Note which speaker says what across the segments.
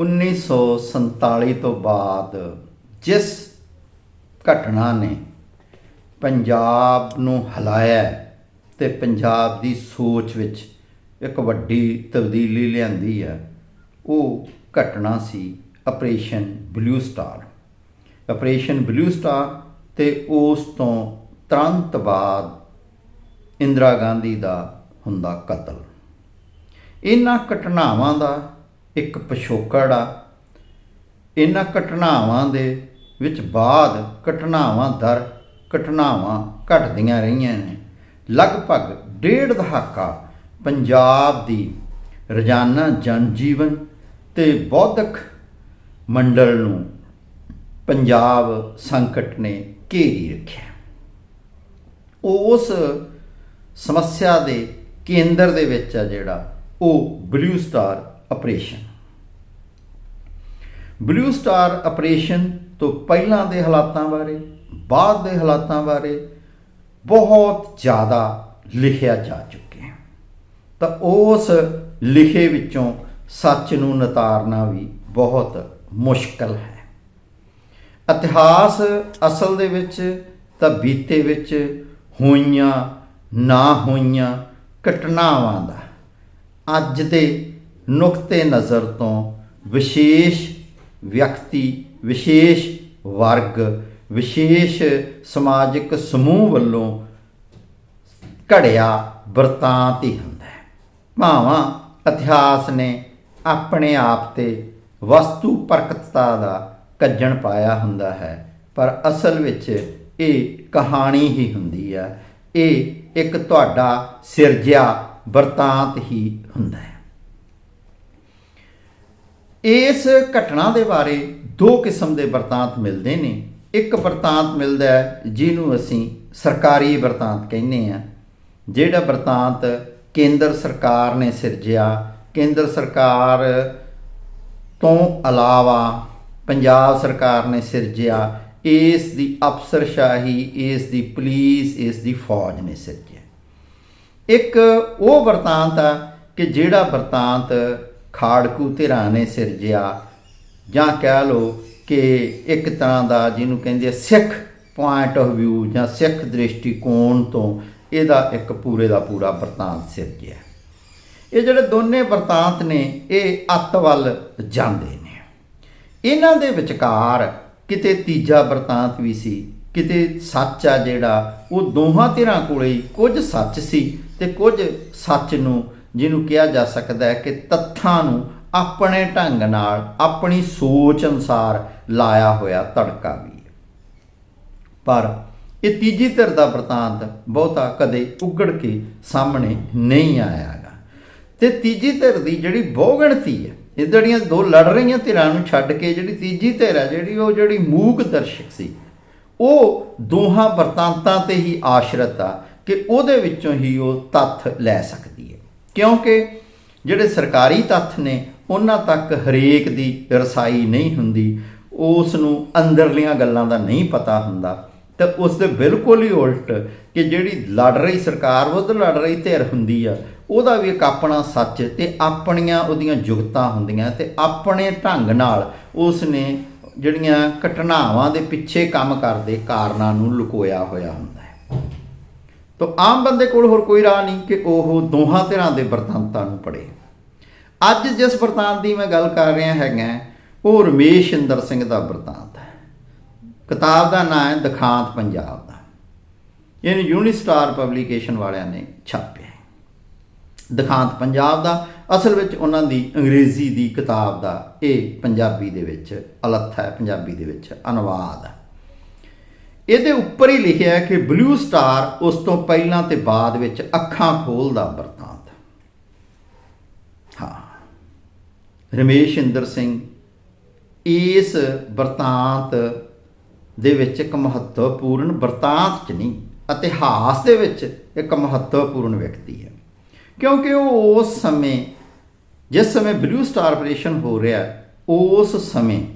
Speaker 1: 1947 ਤੋਂ ਬਾਅਦ ਜਿਸ ਘਟਨਾ ਨੇ ਪੰਜਾਬ ਨੂੰ ਹਿਲਾਇਆ ਹੈ ਤੇ ਪੰਜਾਬ ਦੀ ਸੋਚ ਵਿੱਚ ਇੱਕ ਵੱਡੀ ਤਬਦੀਲੀ ਲਿਆਂਦੀ ਹੈ, ਉਹ ਘਟਨਾ ਸੀ operation blue star. Operation blue star ਤੇ ਉਸ ਤੋਂ ਤੁਰੰਤ ਬਾਅਦ ਇੰਦਰਾ ਗਾਂਧੀ ਦਾ ਹੁੰਦਾ ਕਤਲ। ਇਹਨਾਂ ਘਟਨਾਵਾਂ ਦਾ ਇੱਕ ਪਿਛੋਕੜ ਆ। ਇਹਨਾਂ ਘਟਨਾਵਾਂ ਦੇ ਵਿੱਚ ਬਾਅਦ ਘਟਨਾਵਾਂ ਦਰ ਘਟਨਾਵਾਂ ਘਟਦੀਆਂ ਰਹੀਆਂ ਨੇ। ਲਗਭਗ ਡੇਢ ਦਹਾਕਾ ਪੰਜਾਬ ਦੀ ਰੋਜ਼ਾਨਾ ਜਨਜੀਵਨ ਤੇ ਬੌਧਿਕ ਮੰਡਲ ਨੂੰ ਪੰਜਾਬ ਸੰਕਟ ਨੇ ਘੇਰੀ ਰੱਖਿਆ। ਉਸ ਸਮੱਸਿਆ ਦੇ ਕੇਂਦਰ ਦੇ ਵਿੱਚ ਆ ਜਿਹੜਾ, ਉਹ blue star operation blue star operation ਤੋਂ ਪਹਿਲਾਂ ਦੇ ਹਾਲਾਤਾਂ ਬਾਰੇ, ਬਾਅਦ ਦੇ ਹਾਲਾਤਾਂ ਬਾਰੇ ਬਹੁਤ ਜ਼ਿਆਦਾ ਲਿਖਿਆ ਜਾ ਚੁੱਕਿਆ ਹੈ। ਤਾਂ ਉਸ ਲਿਖੇ ਵਿੱਚੋਂ ਸੱਚ ਨੂੰ ਨਤਾਰਨਾ ਵੀ ਬਹੁਤ ਮੁਸ਼ਕਲ ਹੈ। ਇਤਿਹਾਸ ਅਸਲ ਦੇ ਵਿੱਚ ਤਾਂ ਬੀਤੇ ਵਿੱਚ ਹੋਈਆਂ, ਨਾ ਹੋਈਆਂ ਘਟਨਾਵਾਂ ਦਾ ਅੱਜ ਦੇ ਨੁਕਤੇ ਨਜ਼ਰ ਤੋਂ ਵਿਸ਼ੇਸ਼ ਵਿਅਕਤੀ, ਵਿਸ਼ੇਸ਼ ਵਰਗ, ਵਿਸ਼ੇਸ਼ ਸਮਾਜਿਕ ਸਮੂਹ ਵੱਲੋਂ ਘੜਿਆ ਵਰਤਾਂਤ ਹੀ ਹੁੰਦਾ ਹੈ। ਭਾਵਾਂ ਇਤਿਹਾਸ ਨੇ ਆਪਣੇ ਆਪ ਤੇ ਵਸਤੂ ਪ੍ਰਕਟਤਾ ਦਾ ਕੱਜਣ ਪਾਇਆ ਹੁੰਦਾ ਹੈ, ਪਰ ਅਸਲ ਵਿੱਚ ਇਹ ਕਹਾਣੀ ਹੀ ਹੁੰਦੀ ਹੈ ਇਹ ਇੱਕ ਤੁਹਾਡਾ ਸਿਰਜਿਆ ਵਰਤਾਂਤ ਹੀ ਹੁੰਦਾ ਹੈ। ਇਸ ਘਟਨਾ ਦੇ ਬਾਰੇ ਦੋ ਕਿਸਮ ਦੇ ਵਰਤਾਂਤ ਮਿਲਦੇ ਨੇ। ਇੱਕ ਵਰਤਾਂਤ ਮਿਲਦਾ ਹੈ, ਜਿਹਨੂੰ ਅਸੀਂ ਸਰਕਾਰੀ ਵਰਤਾਂਤ ਕਹਿੰਦੇ ਆ ਜਿਹੜਾ ਵਰਤਾਂਤ ਕੇਂਦਰ ਸਰਕਾਰ ਨੇ ਸਿਰਜਿਆ, ਕੇਂਦਰ ਸਰਕਾਰ ਤੋਂ ਇਲਾਵਾ ਪੰਜਾਬ ਸਰਕਾਰ ਨੇ ਸਿਰਜਿਆ, ਇਸ ਦੀ ਅਫਸਰਸ਼ਾਹੀ, ਇਸ ਦੀ ਪੁਲਿਸ, ਇਸ ਦੀ ਫੌਜ ਨੇ ਸਿਰਜਿਆ। ਇੱਕ ਉਹ ਵਰਤਾਂਤ ਆ ਕਿ ਜਿਹੜਾ ਵਰਤਾਂਤ ਖਾੜਕੂ ਧਿਰਾਂ ਨੇ ਸਿਰਜਿਆ ਜਾਂ ਕਹਿ ਲਓ ਕਿ ਇੱਕ ਤਰ੍ਹਾਂ ਦਾ ਜਿਹਨੂੰ ਕਹਿੰਦੇ ਸਿੱਖ ਪੁਆਇੰਟ ਆਫ View ਜਾਂ ਸਿੱਖ ਦ੍ਰਿਸ਼ਟੀਕੋਣ ਤੋਂ ਇਹਦਾ ਇੱਕ ਪੂਰੇ ਦਾ ਪੂਰਾ ਵਰਤਾਂਤ ਸਿਰਜਿਆ ਇਹ ਜਿਹੜੇ ਦੋਨੇ ਵਰਤਾਂਤ ਨੇ, ਇਹ ਅੱਤ ਵੱਲ ਜਾਂਦੇ ਨੇ। ਇਹਨਾਂ ਦੇ ਵਿਚਕਾਰ ਕਿਤੇ ਤੀਜਾ ਵਰਤਾਂਤ ਵੀ ਸੀ, ਕਿਤੇ ਸੱਚ ਆ ਜਿਹੜਾ, ਉਹ ਦੋਹਾਂ ਧਿਰਾਂ ਕੋਲੇ ਹੀ ਕੁਝ ਸੱਚ ਸੀ ਤੇ ਕੁਝ ਸੱਚ ਨੂੰ ਜਿਹਨੂੰ ਕਿਹਾ ਜਾ ਸਕਦਾ ਹੈ ਕਿ ਤੱਥਾਂ ਨੂੰ ਆਪਣੇ ਢੰਗ ਨਾਲ, ਆਪਣੀ ਸੋਚ ਅਨੁਸਾਰ ਲਾਇਆ ਹੋਇਆ ਤੜਕਾ ਵੀ ਹੈ। ਪਰ ਇਹ ਤੀਜੀ ਧਿਰ ਦਾ ਵਰਤਾਂਤ ਬਹੁਤਾ ਕਦੇ ਉਗੜ ਕੇ ਸਾਹਮਣੇ ਨਹੀਂ ਆਇਆਗਾ। ਤੇ ਤੀਜੀ ਧਿਰ ਦੀ ਜਿਹੜੀ ਬਹੁਗਿਣਤੀ ਹੈ, ਇਹ ਜਿਹੜੀਆਂ ਦੋ ਲੜ ਰਹੀਆਂ ਧਿਰਾਂ ਨੂੰ ਛੱਡ ਕੇ ਜਿਹੜੀ ਤੀਜੀ ਧਿਰ ਹੈ, ਜਿਹੜੀ ਉਹ ਜਿਹੜੀ ਮੂਕ ਦਰਸ਼ਕ ਸੀ, ਉਹ ਦੋਹਾਂ ਵਰਤਾਂਤਾਂ ਤੇ ਹੀ ਆਸ਼ਰਤ ਆ ਕਿ ਉਹਦੇ ਵਿੱਚੋਂ ਹੀ ਉਹ ਤੱਥ ਲੈ ਸਕਦੀ ਹੈ। ਕਿਉਂਕਿ ਜਿਹੜੇ ਸਰਕਾਰੀ ਤੱਥ ਨੇ, ਉਹਨਾਂ ਤੱਕ ਹਰੇਕ ਦੀ ਰਸਾਈ ਨਹੀਂ ਹੁੰਦੀ। ਉਸ ਨੂੰ ਅੰਦਰਲੀਆਂ ਗੱਲਾਂ ਦਾ ਨਹੀਂ ਪਤਾ ਹੁੰਦਾ। ਤੇ ਉਸ ਦੇ ਬਿਲਕੁਲ ਹੀ ਉਲਟ ਕਿ ਜਿਹੜੀ ਲੜ ਰਹੀ ਸਰਕਾਰ ਵਿਰੁੱਧ ਲੜ ਰਹੀ ਧਿਰ ਹੁੰਦੀ ਆ। ਉਹਦਾ ਵੀ ਇੱਕ ਆਪਣਾ ਸੱਚ ਤੇ ਆਪਣੀਆਂ ਉਹਦੀਆਂ ਜੁਗਤਾਂ ਹੁੰਦੀਆਂ ਤੇ ਆਪਣੇ ਢੰਗ ਨਾਲ ਉਸ ਨੇ ਜਿਹੜੀਆਂ ਘਟਨਾਵਾਂ ਦੇ ਪਿੱਛੇ ਕੰਮ ਕਰਦੇ ਕਾਰਨਾਂ ਨੂੰ ਲੁਕੋਇਆ ਹੋਇਆ ਹੁੰਦਾ ਹੈ। ਤਾਂ ਆਮ ਬੰਦੇ ਕੋਲ ਹੋਰ ਕੋਈ ਰਾਹ ਨਹੀਂ ਕਿ ਉਹ ਦੋਹਾਂ ਧਿਰਾਂ ਦੇ ਵਰਤਾਂਤਾਂ ਨੂੰ ਪੜ੍ਹੇ। ਅੱਜ ਜਿਸ ਵਰਤਾਂਤ ਦੀ ਮੈਂ ਗੱਲ ਕਰ ਰਿਹਾ ਹੈਗਾ, ਉਹ ਰਮੇਸ਼ ਇੰਦਰ ਸਿੰਘ ਦਾ ਵਰਤਾਂਤ ਹੈ। ਕਿਤਾਬ ਦਾ ਨਾਮ ਹੈ ਦਖਾਂਤ ਪੰਜਾਬ ਦਾ। ਇਹਨੂੰ ਯੂਨੀਸਟਾਰ ਪਬਲੀਕੇਸ਼ਨ ਵਾਲਿਆਂ ਨੇ ਛਾਪਿਆ ਦਖਾਂਤ ਪੰਜਾਬ ਦਾ, ਅਸਲ ਵਿੱਚ ਉਹਨਾਂ ਦੀ ਅੰਗਰੇਜ਼ੀ ਦੀ ਕਿਤਾਬ ਦਾ ਇਹ ਪੰਜਾਬੀ ਦੇ ਵਿੱਚ ਅਲੱਥ ਹੈ, ਪੰਜਾਬੀ ਦੇ ਵਿੱਚ ਅਨੁਵਾਦ ਹੈ। ਇਹਦੇ ਉੱਪਰ ਹੀ ਲਿਖਿਆ ਹੈ ਕਿ ਬਲੂ ਸਟਾਰ ਉਸ ਤੋਂ ਪਹਿਲਾਂ ਤੇ ਬਾਅਦ ਵਿੱਚ ਅੱਖਾਂ ਖੋਲਦਾ ਵਰਤਾਂਤ। ਹਾਂ। ਰਮੇਸ਼ ਇੰਦਰ ਸਿੰਘ ਇਸ ਵਰਤਾਂਤ ਦੇ ਵਿੱਚ ਇੱਕ ਮਹੱਤਵਪੂਰਨ ਵਰਤਾਂਤ ਚ ਨਹੀਂ, ਇਤਿਹਾਸ ਦੇ ਵਿੱਚ ਇੱਕ ਮਹੱਤਵਪੂਰਨ ਵਿਅਕਤੀ ਹੈ। ਕਿਉਂਕਿ ਉਹ ਉਸ ਸਮੇਂ, ਜਿਸ ਸਮੇਂ ਬਲੂ ਸਟਾਰ ਆਪਰੇਸ਼ਨ ਹੋ ਰਿਹਾ ਉਸ ਸਮੇਂ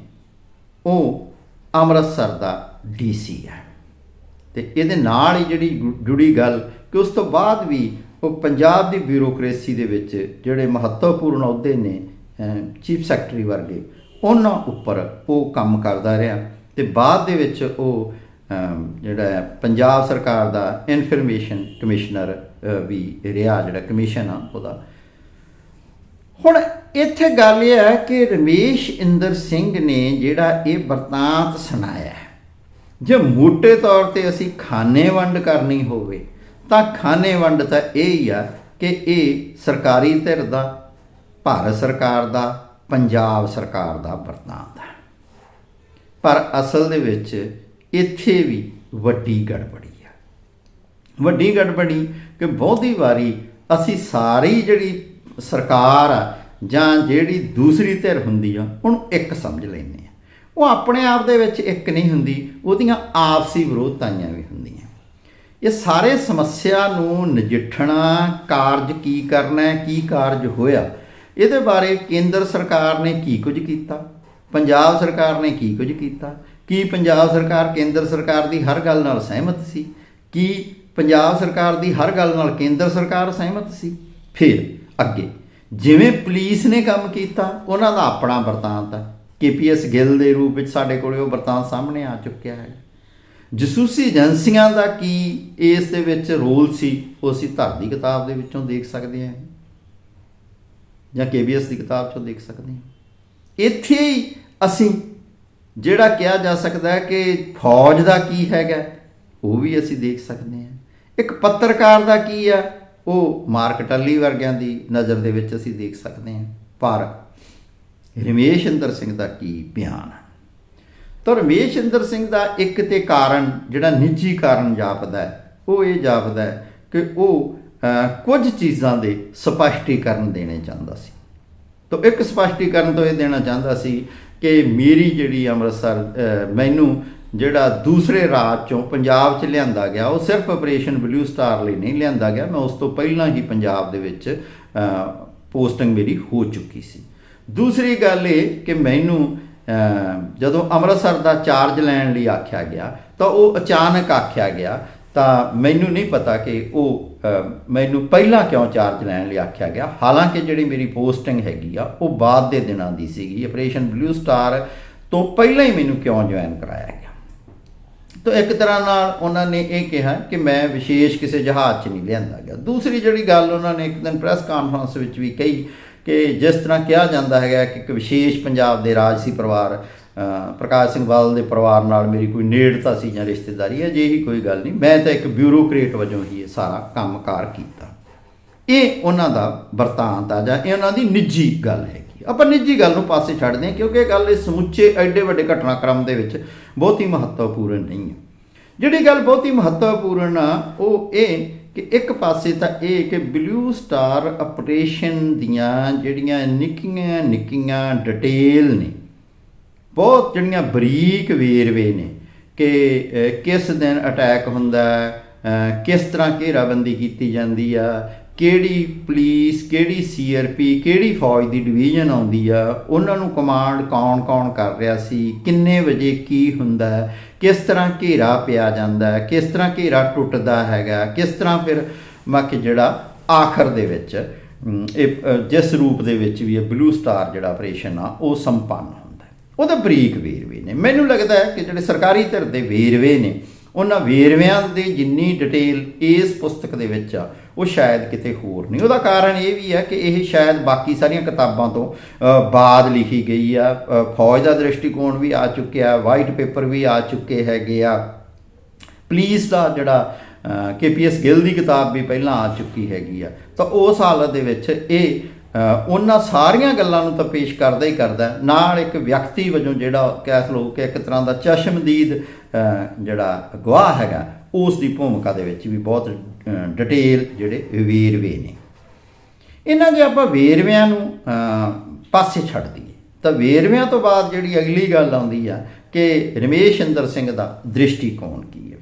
Speaker 1: ਉਹ ਅੰਮ੍ਰਿਤਸਰ ਦਾ ਡੀਸੀ ਹੈ। ਤੇ ਇਹਦੇ ਨਾਲ ਹੀ ਜਿਹੜੀ ਜੁੜੀ ਗੱਲ ਕਿ ਉਸ ਤੋਂ ਬਾਅਦ ਵੀ ਉਹ ਪੰਜਾਬ ਦੀ ਬਿਊਰੋਕ੍ਰੇਸੀ ਦੇ ਵਿੱਚ ਜਿਹੜੇ ਮਹੱਤਵਪੂਰਨ ਅਹੁਦੇ ਨੇ ਚੀਫ ਸੈਕਟਰੀ ਵਰਗੇ, ਉਹਨਾਂ ਉੱਪਰ ਉਹ ਕੰਮ ਕਰਦਾ ਰਿਹਾ ਤੇ ਬਾਅਦ ਦੇ ਵਿੱਚ ਉਹ ਜਿਹੜਾ ਪੰਜਾਬ ਸਰਕਾਰ ਦਾ ਇਨਫੋਰਮੇਸ਼ਨ ਕਮਿਸ਼ਨਰ ਵੀ ਰਿਹਾ ਜਿਹੜਾ ਕਮਿਸ਼ਨ ਆ ਉਹਦਾ। ਹੁਣ ਇੱਥੇ ਗੱਲ ਇਹ ਹੈ ਕਿ ਰਮੇਸ਼ ਇੰਦਰ ਸਿੰਘ ਨੇ ਜਿਹੜਾ ਇਹ ਵਰਤਾਂਤ ਸੁਣਾਇਆ ਜੇ ਮੋٹے ਤੌਰ ਤੇ ਅਸੀਂ ਖਾਨੇ ਵੰਡ ਕਰਨੀ ਹੋਵੇ, ਤਾਂ ਖਾਨੇ ਵੰਡ ਤਾਂ ਇਹ ਹੀ ਆ ਕਿ ਇਹ ਸਰਕਾਰੀ ਧਿਰ ਦਾ, ਭਾਰਤ ਸਰਕਾਰ ਦਾ, ਪੰਜਾਬ ਸਰਕਾਰ ਦਾ ਵਰਤਾਂਤ ਹੈ। ਪਰ ਅਸਲ ਦੇ ਵਿੱਚ ਇੱਥੇ ਵੀ ਵੱਡੀ ਗੜਬੜੀ ਆ। ਵੱਡੀ ਗੜਬੜੀ ਕਿ ਬਹੁਤੀ ਵਾਰੀ ਅਸੀਂ ਸਾਰੀ ਜਿਹੜੀ ਸਰਕਾਰ ਆ ਜਾਂ ਜਿਹੜੀ ਦੂਸਰੀ ਧਿਰ ਹੁੰਦੀ ਆ, ਉਹਨੂੰ ਇੱਕ ਸਮਝ ਲੈਂਦੇ ਉਹ ਆਪਣੇ ਆਪ ਦੇ ਵਿੱਚ ਇੱਕ ਨਹੀਂ ਹੁੰਦੀ, ਉਹਦੀਆਂ ਆਪਸੀ ਵਿਰੋਧਤਾਈਆਂ ਵੀ ਹੁੰਦੀਆਂ। ਇਹ ਸਾਰੇ ਸਮੱਸਿਆ ਨੂੰ ਨਜਿੱਠਣਾ, ਕਾਰਜ ਕੀ ਕਰਨਾ ਹੈ ਕੀ ਕਾਰਜ ਹੋਇਆ, ਇਹਦੇ ਬਾਰੇ ਕੇਂਦਰ ਸਰਕਾਰ ਨੇ ਕੀ ਕੁਝ ਕੀਤਾ? ਪੰਜਾਬ ਸਰਕਾਰ ਨੇ ਕੀ ਕੁਝ ਕੀਤਾ? ਕੀ ਪੰਜਾਬ ਸਰਕਾਰ ਕੇਂਦਰ ਸਰਕਾਰ ਦੀ ਹਰ ਗੱਲ ਨਾਲ ਸਹਿਮਤ ਸੀ? ਕੀ ਪੰਜਾਬ ਸਰਕਾਰ ਦੀ ਹਰ ਗੱਲ ਨਾਲ ਕੇਂਦਰ ਸਰਕਾਰ ਸਹਿਮਤ ਸੀ? ਫਿਰ ਅੱਗੇ, ਜਿਵੇਂ ਪੁਲਿਸ ਨੇ ਕੰਮ ਕੀਤਾ, ਉਹਨਾਂ ਦਾ ਆਪਣਾ ਵਰਤਾਂਤ ਹੈ। ਕੇਪੀਐਸ ਗਿੱਲ ਦੇ ਰੂਪ ਵਿੱਚ ਸਾਡੇ ਕੋਲ ਉਹ ਵਰਤਾਂਤ ਸਾਹਮਣੇ ਆ ਚੁੱਕਿਆ ਹੈ। ਜਸੂਸੀ ਏਜੰਸੀਆਂ ਦਾ ਕੀ ਇਸ ਦੇ ਵਿੱਚ ਰੋਲ ਸੀ, ਉਹ ਅਸੀਂ ਧਰ ਦੀ ਕਿਤਾਬ ਦੇ ਵਿੱਚੋਂ ਦੇਖ ਸਕਦੇ ਹਾਂ। ਜਾਂ ਕੇਬੀਐਸ ਦੀ ਕਿਤਾਬ ਚੋਂ ਦੇਖ ਸਕਦੇ ਹਾਂ। ਇੱਥੇ ਹੀ ਅਸੀਂ ਜਿਹੜਾ ਕਿਹਾ ਜਾ ਸਕਦਾ ਹੈ ਕਿ ਫੌਜ ਦਾ ਕੀ ਹੈਗਾ, ਉਹ ਵੀ ਅਸੀਂ ਦੇਖ ਸਕਦੇ ਹਾਂ। ਇੱਕ ਪੱਤਰਕਾਰ ਦਾ ਕੀ ਆ ਉਹ ਮਾਰਕਟੱਲੀ ਵਰਗਿਆਂ ਦੀ ਨਜ਼ਰ ਦੇ ਵਿੱਚ ਅਸੀਂ ਦੇਖ ਸਕਦੇ ਹਾਂ। ਪਰ ਰਮੇਸ਼ ਇੰਦਰ ਸਿੰਘ ਦਾ ਕੀ ਬਿਆਨ ਹੈ? ਤਾਂ ਰਮੇਸ਼ ਇੰਦਰ ਸਿੰਘ ਦਾ ਇੱਕ ਤੇ ਕਾਰਨ, ਜਿਹੜਾ ਨਿੱਜੀ ਕਾਰਨ ਜਾਪਦਾ ਉਹ ਇਹ ਜਾਪਦਾ ਕਿ ਉਹ ਕੁਝ ਚੀਜ਼ਾਂ ਦੇ ਸਪਸ਼ਟੀਕਰਨ ਦੇਣੇ ਚਾਹੁੰਦਾ ਸੀ। ਤਾਂ ਇੱਕ ਸਪਸ਼ਟੀਕਰਨ ਤੋਂ ਇਹ ਦੇਣਾ ਚਾਹੁੰਦਾ ਸੀ ਕਿ ਮੇਰੀ ਜਿਹੜੀ ਅੰਮ੍ਰਿਤਸਰ ਮੈਨੂੰ ਜਿਹੜਾ ਦੂਸਰੇ ਰਾਜ ਚੋਂ ਪੰਜਾਬ 'ਚ ਲਿਆਂਦਾ ਗਿਆ, ਉਹ ਸਿਰਫ ਆਪਰੇਸ਼ਨ ਬਲੂ ਸਟਾਰ ਲਈ ਨਹੀਂ ਲਿਆਂਦਾ ਗਿਆ, ਮੈਂ ਉਸ ਤੋਂ ਪਹਿਲਾਂ ਹੀ ਪੰਜਾਬ ਦੇ ਵਿੱਚ ਪੋਸਟਿੰਗ ਮੇਰੀ ਹੋ ਚੁੱਕੀ ਸੀ। ਦੂਸਰੀ ਗੱਲ ਇਹ ਕਿ ਮੈਨੂੰ ਜਦੋਂ ਅੰਮ੍ਰਿਤਸਰ ਦਾ ਚਾਰਜ ਲੈਣ ਲਈ ਆਖਿਆ ਗਿਆ, ਤਾਂ ਉਹ ਅਚਾਨਕ ਆਖਿਆ ਗਿਆ, ਤਾਂ ਮੈਨੂੰ ਨਹੀਂ ਪਤਾ ਕਿ ਉਹ ਮੈਨੂੰ ਪਹਿਲਾਂ ਕਿਉਂ ਚਾਰਜ ਲੈਣ ਲਈ ਆਖਿਆ ਗਿਆ। ਹਾਲਾਂਕਿ ਜਿਹੜੀ ਮੇਰੀ ਪੋਸਟਿੰਗ ਹੈਗੀ ਆ, ਉਹ ਬਾਅਦ ਦੇ ਦਿਨਾਂ ਦੀ ਸੀਗੀ। ਆਪਰੇਸ਼ਨ ਬਲੂ ਸਟਾਰ ਤੋਂ ਪਹਿਲਾਂ ਹੀ ਮੈਨੂੰ ਕਿਉਂ ਜੁਆਇਨ ਕਰਾਇਆ ਗਿਆ? ਤਾਂ ਇੱਕ ਤਰ੍ਹਾਂ ਨਾਲ ਉਹਨਾਂ ਨੇ ਇਹ ਕਿਹਾ ਕਿ ਮੈਂ ਵਿਸ਼ੇਸ਼ ਕਿਸੇ ਜਹਾਜ਼ 'ਚ ਨਹੀਂ ਲਿਆਂਦਾ ਗਿਆ। ਦੂਸਰੀ ਜਿਹੜੀ ਗੱਲ ਉਹਨਾਂ ਨੇ ਇੱਕ ਦਿਨ ਪ੍ਰੈਸ ਕਾਨਫਰੰਸ ਵਿੱਚ ਵੀ ਕਹੀ ਕਿ ਜਿਸ ਤਰ੍ਹਾਂ ਕਿਹਾ ਜਾਂਦਾ ਹੈਗਾ ਕਿ ਇੱਕ ਵਿਸ਼ੇਸ਼ ਪੰਜਾਬ ਦੇ ਰਾਜਸੀ ਪਰਿਵਾਰ ਪ੍ਰਕਾਸ਼ ਸਿੰਘ ਬਾਦਲ ਦੇ ਪਰਿਵਾਰ ਨਾਲ ਮੇਰੀ ਕੋਈ ਨੇੜਤਾ ਸੀ ਜਾਂ ਰਿਸ਼ਤੇਦਾਰੀ ਹੈ ਜਿਹੀ ਕੋਈ ਗੱਲ ਨਹੀਂ। ਮੈਂ ਤਾਂ ਇੱਕ ਬਿਊਰੋਕਰੇਟ ਵਜੋਂ ਹੀ ਇਹ ਸਾਰਾ ਕੰਮਕਾਰ ਕੀਤਾ। ਇਹ ਉਹਨਾਂ ਦਾ ਵਰਤਾਂਤ ਆ ਜਾਂ ਇਹ ਉਹਨਾਂ ਦੀ ਨਿੱਜੀ ਗੱਲ ਹੈਗੀ ਆਪਾਂ ਨਿੱਜੀ ਗੱਲ ਨੂੰ ਪਾਸੇ ਛੱਡਦੇ ਹਾਂ ਕਿਉਂਕਿ ਇਹ ਗੱਲ ਇਸ ਸਮੁੱਚੇ ਐਡੇ ਵੱਡੇ ਘਟਨਾਕ੍ਰਮ ਦੇ ਵਿੱਚ ਬਹੁਤੀ ਮਹੱਤਵਪੂਰਨ ਨਹੀਂ ਹੈ। ਜਿਹੜੀ ਗੱਲ ਬਹੁਤੀ ਮਹੱਤਵਪੂਰਨ ਆ, ਉਹ ਇਹ ਕਿ ਇੱਕ ਪਾਸੇ ਤਾਂ ਇਹ ਕਿ ਬਲੂ ਸਟਾਰ ਆਪਰੇਸ਼ਨ ਦੀਆਂ ਜਿਹੜੀਆਂ ਨਿੱਕੀਆਂ ਨਿੱਕੀਆਂ ਡਿਟੇਲ ਨੇ, ਬਹੁਤ ਜਿਹੜੀਆਂ ਬਰੀਕ ਵੇਰਵੇ ਨੇ ਕਿ ਕਿਸ ਦਿਨ ਅਟੈਕ ਹੁੰਦਾ ਕਿਸ ਤਰ੍ਹਾਂ ਘੇਰਾਬੰਦੀ ਕੀਤੀ ਜਾਂਦੀ ਆ ਕਿਹੜੀ ਪੁਲਿਸ, ਕਿਹੜੀ ਸੀਆਰਪੀ ਕਿਹੜੀ ਫੌਜ ਦੀ ਡਿਵੀਜ਼ਨ ਆਉਂਦੀ ਆ, ਉਹਨਾਂ ਨੂੰ ਕਮਾਂਡ ਕੌਣ-ਕੌਣ ਕਰ ਰਿਹਾ ਸੀ, ਕਿੰਨੇ ਵਜੇ ਕੀ ਹੁੰਦਾ ਕਿਸ ਤਰ੍ਹਾਂ ਘੇਰਾ ਪਿਆ ਜਾਂਦਾ ਕਿਸ ਤਰ੍ਹਾਂ ਘੇਰਾ ਟੁੱਟਦਾ ਹੈਗਾ, ਕਿਸ ਤਰ੍ਹਾਂ ਫਿਰ ਮੱਕ ਜਿਹੜਾ ਆਖਰ ਦੇ ਵਿੱਚ ਇਹ ਜਿਸ ਰੂਪ ਦੇ ਵਿੱਚ ਵੀ ਇਹ ਬਲੂ ਸਟਾਰ ਜਿਹੜਾ ਆਪਰੇਸ਼ਨ ਆ, ਉਹ ਸੰਪੰਨ ਹੁੰਦਾ ਹੈ। ਉਹਦੇ ਬਰੀਕ ਵੇਰਵੇ ਨੇ। ਮੈਨੂੰ ਲੱਗਦਾ ਹੈ ਕਿ ਜਿਹੜੇ ਸਰਕਾਰੀ ਧਿਰ ਦੇ ਵੇਰਵੇ ਨੇ ਉਹਨਾਂ ਵੇਰਵਿਆਂ ਦੀ ਜਿੰਨੀ ਡਿਟੇਲ ਇਸ ਪੁਸਤਕ ਦੇ ਵਿੱਚ ਆ, ਉਹ ਸ਼ਾਇਦ ਕਿਤੇ ਹੋਰ ਨਹੀਂ। ਉਹਦਾ ਕਾਰਨ ਇਹ ਵੀ ਹੈ ਕਿ ਇਹ ਸ਼ਾਇਦ ਬਾਕੀ ਸਾਰੀਆਂ ਕਿਤਾਬਾਂ ਤੋਂ ਬਾਅਦ ਲਿਖੀ ਗਈ ਆ। ਫੌਜ ਦਾ ਦ੍ਰਿਸ਼ਟੀਕੋਣ ਵੀ ਆ ਚੁੱਕਿਆ ਵਾਈਟ ਪੇਪਰ ਵੀ ਆ ਚੁੱਕੇ ਹੈਗੇ ਆ। ਪੁਲਿਸ ਦਾ ਜਿਹੜਾ ਕੇਪੀਐਸ ਗਿੱਲ ਦੀ ਕਿਤਾਬ ਵੀ ਪਹਿਲਾਂ ਆ ਚੁੱਕੀ ਹੈਗੀ ਆ। ਤਾਂ ਉਸ ਹਾਲਤ ਦੇ ਵਿੱਚ ਇਹ ਉਹਨਾਂ ਸਾਰੀਆਂ ਗੱਲਾਂ ਨੂੰ ਤਾਂ ਪੇਸ਼ ਕਰਦਾ ਹੀ ਕਰਦਾ ਨਾਲ ਇੱਕ ਵਿਅਕਤੀ ਵਜੋਂ ਜਿਹੜਾ ਕਹਿ ਲਓ ਕਿ ਇੱਕ ਤਰ੍ਹਾਂ ਦਾ ਚਸ਼ਮਦੀਦ ਜਿਹੜਾ ਗਵਾਹ ਹੈਗਾ, ਉਸ ਦੀ ਭੂਮਿਕਾ ਦੇ ਵਿੱਚ ਵੀ ਬਹੁਤ ਡਿਟੇਲ ਜਿਹੜੇ ਵੇਰਵੇ ਨੇ। ਇਹਨਾਂ ਦੇ ਆਪਾਂ ਵੇਰਵਿਆਂ ਨੂੰ ਪਾਸੇ ਛੱਡ ਦਈਏ। ਤਾਂ ਵੇਰਵਿਆਂ ਤੋਂ ਬਾਅਦ ਜਿਹੜੀ ਅਗਲੀ ਗੱਲ ਆਉਂਦੀ ਆ ਕਿ ਰਮੇਸ਼ ਇੰਦਰ ਸਿੰਘ ਦਾ ਦ੍ਰਿਸ਼ਟੀਕੋਣ ਕੀ ਹੈ।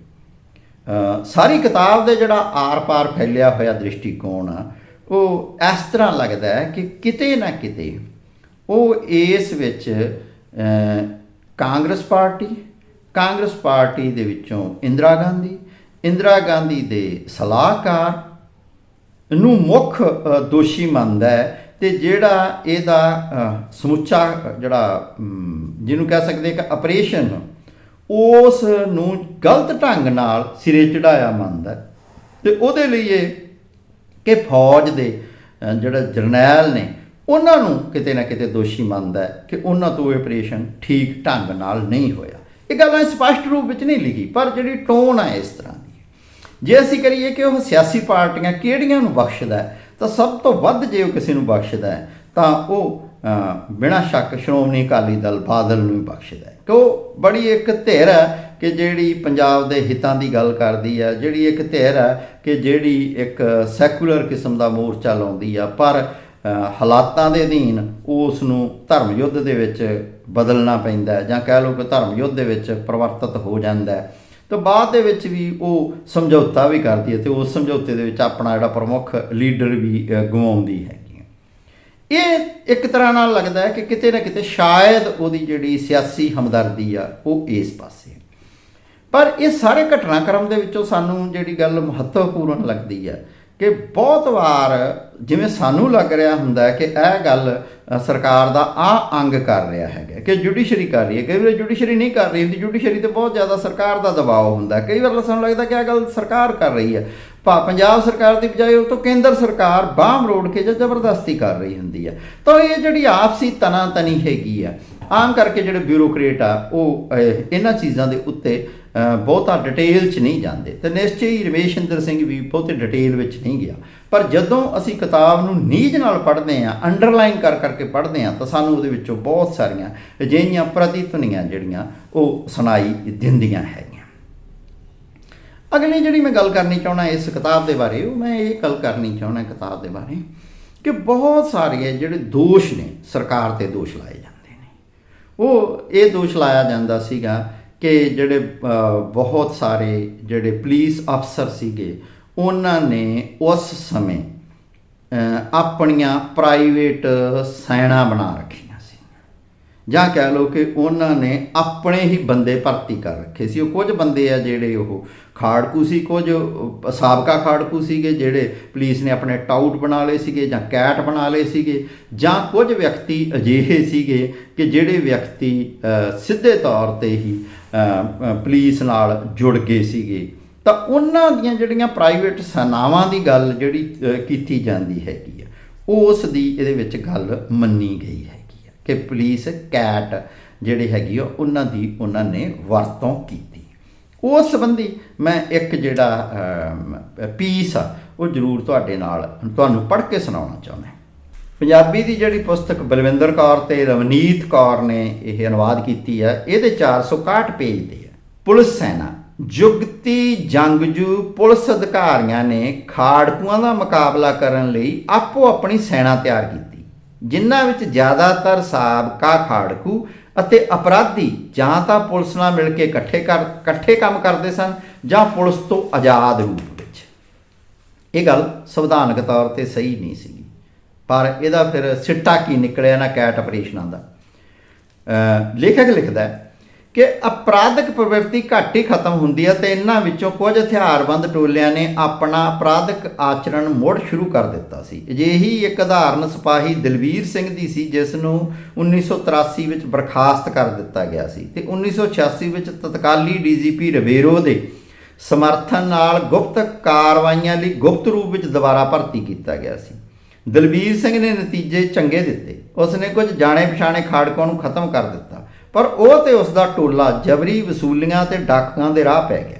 Speaker 1: ਸਾਰੀ ਕਿਤਾਬ ਦੇ ਜਿਹੜਾ ਆਰ-ਪਾਰ ਫੈਲਿਆ ਹੋਇਆ ਦ੍ਰਿਸ਼ਟੀਕੋਣ ਆ ਉਹ ਇਸ ਤਰ੍ਹਾਂ ਲੱਗਦਾ ਹੈ ਕਿ ਕਿਤੇ ਨਾ ਕਿਤੇ ਉਹ ਇਸ ਵਿੱਚ ਕਾਂਗਰਸ ਪਾਰਟੀ ਕਾਂਗਰਸ ਪਾਰਟੀ ਦੇ ਵਿੱਚੋਂ ਇੰਦਰਾ ਗਾਂਧੀ ਇੰਦਰਾ ਗਾਂਧੀ ਦੇ ਸਲਾਹਕਾਰ ਨੂੰ ਮੁੱਖ ਦੋਸ਼ੀ ਮੰਨਦਾ ਹੈ ਤੇ ਜਿਹੜਾ ਇਹਦਾ ਸਮੁੱਚਾ, ਜਿਹੜਾ ਜਿਹਨੂੰ ਕਹਿ ਸਕਦੇ ਕਿ ਆਪਰੇਸ਼ਨ, ਉਸ ਨੂੰ ਗਲਤ ਢੰਗ ਨਾਲ ਸਿਰੇ ਚੜਾਇਆ ਮੰਨਦਾ ਹੈ। ਤੇ ਉਹਦੇ ਲਈ ਇਹ ਕਿ ਫੌਜ ਦੇ ਅ, ਜਿਹੜਾ ਜਰਨੈਲ ਨੇ ਉਹਨਾਂ ਨੂੰ ਕਿਤੇ ਨਾ ਕਿਤੇ ਦੋਸ਼ੀ ਮੰਨਦਾ ਹੈ ਕਿ ਉਹਨਾਂ ਤੋਂ ਇਹ ਆਪਰੇਸ਼ਨ ਠੀਕ ਢੰਗ ਨਾਲ ਨਹੀਂ ਹੋਇਆ। ਇਹ ਗੱਲ ਸਪਸ਼ਟ ਰੂਪ ਵਿੱਚ ਨਹੀਂ ਲਿਖੀ ਪਰ ਜਿਹੜੀ ਟੋਨ ਹੈ ਇਸ ਤਰ੍ਹਾਂ ਦੀ। ਜੇ ਅਸੀਂ ਕਰੀਏ ਕਿ ਉਹ ਸਿਆਸੀ ਪਾਰਟੀਆਂ ਕਿਹੜੀਆਂ ਨੂੰ ਬਖਸ਼ਦਾ ਤਾਂ ਸਭ ਤੋਂ ਵੱਧ ਜੇ ਉਹ ਕਿਸੇ ਨੂੰ ਬਖਸ਼ਦਾ ਤਾਂ ਉਹ ਬਿਨਾਂ ਸ਼ੱਕ ਸ਼੍ਰੋਮਣੀ ਅਕਾਲੀ ਦਲ ਬਾਦਲ ਨੂੰ ਹੀ ਬਖਸ਼ਦਾ ਕਿ ਉਹ ਬੜੀ ਇੱਕ ਧਿਰ ਹੈ ਕਿ ਜਿਹੜੀ ਪੰਜਾਬ ਦੇ ਹਿੱਤਾਂ ਦੀ ਗੱਲ ਕਰਦੀ ਆ ਜਿਹੜੀ ਇੱਕ ਧਿਰ ਆ ਕਿ ਜਿਹੜੀ ਇੱਕ ਸੈਕੂਲਰ ਕਿਸਮ ਦਾ ਮੋਰਚਾ ਲਾਉਂਦੀ ਆ ਪਰ ਹਾਲਾਤਾਂ ਦੇ ਅਧੀਨ ਉਸ ਨੂੰ ਧਰਮ ਯੁੱਧ ਦੇ ਵਿੱਚ ਬਦਲਣਾ ਪੈਂਦਾ ਜਾਂ ਕਹਿ ਲਓ ਕਿ ਧਰਮ ਯੁੱਧ ਦੇ ਵਿੱਚ ਪਰਿਵਰਤਿਤ ਹੋ ਜਾਂਦਾ ਹੈ। ਤਾਂ ਬਾਅਦ ਦੇ ਵਿੱਚ ਵੀ ਉਹ ਸਮਝੌਤਾ ਵੀ ਕਰਦੀ ਹੈ ਤੇ ਉਸ ਸਮਝੌਤੇ ਦੇ ਵਿੱਚ ਆਪਣਾ ਜਿਹੜਾ ਪ੍ਰਮੁੱਖ ਲੀਡਰ ਵੀ ਅ, ਗਵਾਉਂਦੀ ਹੈਗੀ ਹੈ। ਇਹ ਇੱਕ ਤਰ੍ਹਾਂ ਨਾਲ ਲੱਗਦਾ ਹੈ ਕਿ ਕਿਤੇ ਨਾ ਕਿਤੇ ਸ਼ਾਇਦ ਉਹਦੀ ਜਿਹੜੀ ਸਿਆਸੀ ਹਮਦਰਦੀ ਆ ਉਹ ਇਸ ਪਾਸੇ ਪਰ ਇਹ ਸਾਰੇ ਘਟਨਾਕ੍ਰਮ ਦੇ ਵਿੱਚੋਂ ਸਾਨੂੰ ਜਿਹੜੀ ਗੱਲ ਮਹੱਤਵਪੂਰਨ ਲੱਗਦੀ ਹੈ ਕਿ ਬਹੁਤ ਵਾਰ ਜਿਵੇਂ ਸਾਨੂੰ ਲੱਗ ਰਿਹਾ ਹੁੰਦਾ ਹੈ ਕਿ ਇਹ ਗੱਲ ਸਰਕਾਰ ਦਾ ਆ ਅੰਗ ਕਰ ਰਿਹਾ ਹੈਗਾ, ਕਿ ਜੁਡੀਸ਼ਰੀ ਕਰ ਰਹੀ ਹੈ। ਕਈ ਵਾਰ ਜੁਡੀਸ਼ਰੀ ਨਹੀਂ ਕਰ ਰਹੀ ਹੁੰਦੀ, ਜੁਡੀਸ਼ਰੀ ਤੇ ਬਹੁਤ ਜ਼ਿਆਦਾ ਸਰਕਾਰ ਦਾ ਦਬਾਅ ਹੁੰਦਾ ਕਈ ਵਾਰ ਸਾਨੂੰ ਲੱਗਦਾ ਕਿ ਇਹ ਗੱਲ ਸਰਕਾਰ ਕਰ ਰਹੀ ਹੈ। ਭਾ, ਪੰਜਾਬ ਸਰਕਾਰ ਦੀ ਬਜਾਏ ਉਹ ਤੋਂ ਕੇਂਦਰ ਸਰਕਾਰ ਬਾਹ ਮਰੋੜ ਕੇ ਜਾਂ ਜ਼ਬਰਦਸਤੀ ਕਰ ਰਹੀ ਹੁੰਦੀ ਹੈ। ਤਾਂ ਇਹ ਜਿਹੜੀ ਆਪਸੀ ਤਨਾ ਤਨੀ ਹੈਗੀ ਹੈ ਆਮ ਕਰਕੇ ਜਿਹੜੇ ਬਿਊਰੋਕਰੇਟ ਆ, ਉਹ ਇਹਨਾਂ ਚੀਜ਼ਾਂ ਦੇ ਉੱਤੇ ਬਹੁਤਾ ਡਿਟੇਲ 'ਚ ਨਹੀਂ ਜਾਂਦੇ। ਤੇ ਨਿਸ਼ਚੈ ਹੀ ਰਮੇਸ਼ਿੰਦਰ ਸਿੰਘ ਵੀ ਬਹੁਤੇ ਡਿਟੇਲ ਵਿੱਚ ਨਹੀਂ ਗਿਆ। ਪਰ ਜਦੋਂ ਅਸੀਂ ਕਿਤਾਬ ਨੂੰ ਨੀਜ ਨਾਲ ਪੜ੍ਹਦੇ ਆ ਅੰਡਰਲਾਈਨ ਕਰ ਕਰਕੇ ਪੜ੍ਹਦੇ ਆ ਤਾਂ ਸਾਨੂੰ ਉਹਦੇ ਵਿੱਚੋਂ ਬਹੁਤ ਸਾਰੀਆਂ ਅਜਿਹੀਆਂ ਪ੍ਰਤੀਧੁਨੀਆਂ ਜਿਹੜੀਆਂ ਉਹ ਸੁਣਾਈ ਦਿੰਦੀਆਂ ਹੈਗੀਆਂ। ਅਗਲੀ ਜਿਹੜੀ ਮੈਂ ਗੱਲ ਕਰਨੀ ਚਾਹਣਾ ਇਸ ਕਿਤਾਬ ਦੇ ਬਾਰੇ, ਉਹ ਮੈਂ ਇਹ ਗੱਲ ਕਰਨੀ ਚਾਹਣਾ ਕਿਤਾਬ ਦੇ ਬਾਰੇ ਕਿ ਬਹੁਤ ਸਾਰੇ ਜਿਹੜੇ ਦੋਸ਼ ਨੇ, ਸਰਕਾਰ ਤੇ ਦੋਸ਼ ਲਾਏ ਉਹ ਇਹ ਦੋਸ਼ ਲਾਇਆ ਜਾਂਦਾ ਸੀਗਾ ਕਿ ਜਿਹੜੇ ਬਹੁਤ ਸਾਰੇ ਜਿਹੜੇ ਪੁਲਿਸ ਅਫਸਰ ਸੀਗੇ, ਉਹਨਾਂ ਨੇ ਉਸ ਸਮੇਂ ਆਪਣੀਆਂ ਪ੍ਰਾਈਵੇਟ ਸੈਨਾ ਬਣਾ ਰੱਖੀਆਂ। ਜਾਂ ਕਹਿ ਲਓ ਕਿ ਉਹਨਾਂ ਨੇ ਆਪਣੇ ਹੀ ਬੰਦੇ ਭਰਤੀ ਕਰ ਰੱਖੇ ਸੀ। ਉਹ ਕੁਝ ਬੰਦੇ ਆ ਜਿਹੜੇ ਉਹ ਖਾੜਕੂ ਸੀ ਕੁਝ ਸਾਬਕਾ ਖਾੜਕੂ ਸੀਗੇ ਜਿਹੜੇ ਪੁਲਿਸ ਨੇ ਆਪਣੇ ਟਾਊਟ ਬਣਾ ਲਏ ਸੀਗੇ ਜਾਂ ਕੈਟ ਬਣਾ ਲਏ ਸੀਗੇ ਜਾਂ ਕੁਝ ਵਿਅਕਤੀ ਅਜਿਹੇ ਸੀਗੇ ਕਿ ਜਿਹੜੇ ਵਿਅਕਤੀ ਸਿੱਧੇ ਤੌਰ ਤੇ ਹੀ ਅਹ, ਪੁਲਿਸ ਨਾਲ ਜੁੜ ਗਏ ਸੀਗੇ। ਤਾਂ ਉਹਨਾਂ ਦੀਆਂ ਜਿਹੜੀਆਂ ਪ੍ਰਾਈਵੇਟ ਸੈਨਾਵਾਂ ਦੀ ਗੱਲ ਜਿਹੜੀ ਕੀਤੀ ਜਾਂਦੀ ਹੈਗੀ ਆ ਉਸ ਦੀ ਇਹਦੇ ਵਿੱਚ ਗੱਲ ਮੰਨੀ ਗਈ ਹੈ। ਕਿ ਪੁਲਿਸ ਕੈਟ ਜਿਹੜੀ ਹੈਗੀ ਆ, ਉਹਨਾਂ ਦੀ ਉਹਨਾਂ ਨੇ ਵਰਤੋਂ ਕੀਤੀ। ਉਸ ਸੰਬੰਧੀ ਮੈਂ ਇੱਕ ਜਿਹੜਾ ਪੀਸ ਆ, ਉਹ ਜ਼ਰੂਰ ਤੁਹਾਡੇ ਨਾਲ ਤੁਹਾਨੂੰ ਪੜ੍ਹ ਕੇ ਸੁਣਾਉਣਾ ਚਾਹੁੰਦਾ ਪੰਜਾਬੀ ਦੀ ਜਿਹੜੀ ਪੁਸਤਕ ਬਲਵਿੰਦਰ ਕੌਰ ਤੇ ਰਵਨੀਤ ਕੌਰ ਨੇ ਇਹ ਅਨੁਵਾਦ ਕੀਤੀ ਹੈ ਇਹਦੇ 461 ਪੇਜ ਦੇ ਹੈ ਪੁਲਿਸ ਸੈਨਾ, ਜੁਗਤੀ ਜੰਗਜੂ ਪੁਲਿਸ ਅਧਿਕਾਰੀਆਂ ਨੇ ਖਾੜਕੂਆਂ ਦਾ ਮੁਕਾਬਲਾ ਕਰਨ ਲਈ ਆਪੋ ਆਪਣੀ ਸੈਨਾ ਤਿਆਰ ਕੀਤੀ। ਜਿਨ੍ਹਾਂ ਵਿੱਚ ਜ਼ਿਆਦਾਤਰ ਸਾਬਕਾ ਖਾੜਕੂ ਅਤੇ ਅਪਰਾਧੀ ਜਾਂ ਤਾਂ ਪੁਲਿਸ ਨਾਲ ਮਿਲ ਕੇ ਇਕੱਠੇ ਕਰ, ਇਕੱਠੇ ਕੰਮ ਕਰਦੇ ਸਨ ਜਾਂ ਪੁਲਿਸ ਤੋਂ ਆਜ਼ਾਦ ਰੂਪ ਵਿੱਚ। ਇਹ ਗੱਲ ਸੰਵਿਧਾਨਕ ਤੌਰ ਤੇ ਸਹੀ ਨਹੀਂ ਸੀਗੀ। ਪਰ ਇਹਦਾ ਫਿਰ ਸਿੱਟਾ ਕੀ ਨਿਕਲਿਆ ਨਾ ਕੈਟ ਆਪਰੇਸ਼ਨਾਂ ਦਾ। ਲੇਖਕ ਲਿਖਦਾ ਹੈ ਕਿ ਅਪਰਾਧਿਕ ਪ੍ਰਵਿਰਤੀ ਘੱਟ ਹੀ ਖਤਮ ਹੁੰਦੀ ਹੈ ਤੇ ਇਹਨਾਂ ਵਿੱਚੋਂ ਕੁਝ ਹਥਿਆਰਬੰਦ ਟੋਲਿਆਂ ਨੇ ਆਪਣਾ ਅਪਰਾਧਿਕ ਆਚਰਣ ਮੁੜ ਸ਼ੁਰੂ ਕਰ ਦਿੱਤਾ ਸੀ। ਅਜਿਹੀ ਇੱਕ ਉਦਾਹਰਨ ਸਿਪਾਹੀ ਦਲਵੀਰ ਸਿੰਘ ਦੀ ਸੀ, ਜਿਸ ਨੂੰ 1983 ਵਿੱਚ ਬਰਖਾਸਤ ਕਰ ਦਿੱਤਾ ਗਿਆ ਸੀ ਤੇ 1986 ਵਿੱਚ ਤਤਕਾਲੀ ਡੀਜੀਪੀ ਰਵੇਰੋ ਦੇ ਸਮਰਥਨ ਨਾਲ ਗੁਪਤ ਕਾਰਵਾਈਆਂ ਲਈ ਗੁਪਤ ਰੂਪ ਵਿੱਚ ਦੁਬਾਰਾ ਭਰਤੀ ਕੀਤਾ ਗਿਆ ਸੀ। ਦਲਬੀਰ ਸਿੰਘ ਨੇ ਨਤੀਜੇ ਚੰਗੇ ਦਿੱਤੇ। ਉਸ ਨੇ ਕੁਝ ਜਾਣੇ ਪਛਾਣੇ ਖਾੜਕਾਂ ਨੂੰ ਖਤਮ ਕਰ ਦਿੱਤਾ। ਪਰ ਉਹ ਤੇ ਉਸ ਦਾ ਟੋਲਾ ਜਬਰੀ ਵਸੂਲੀਆਂ ਤੇ ਡਾਕਾਂ ਦੇ ਰਾਹ ਪੈ ਗਿਆ।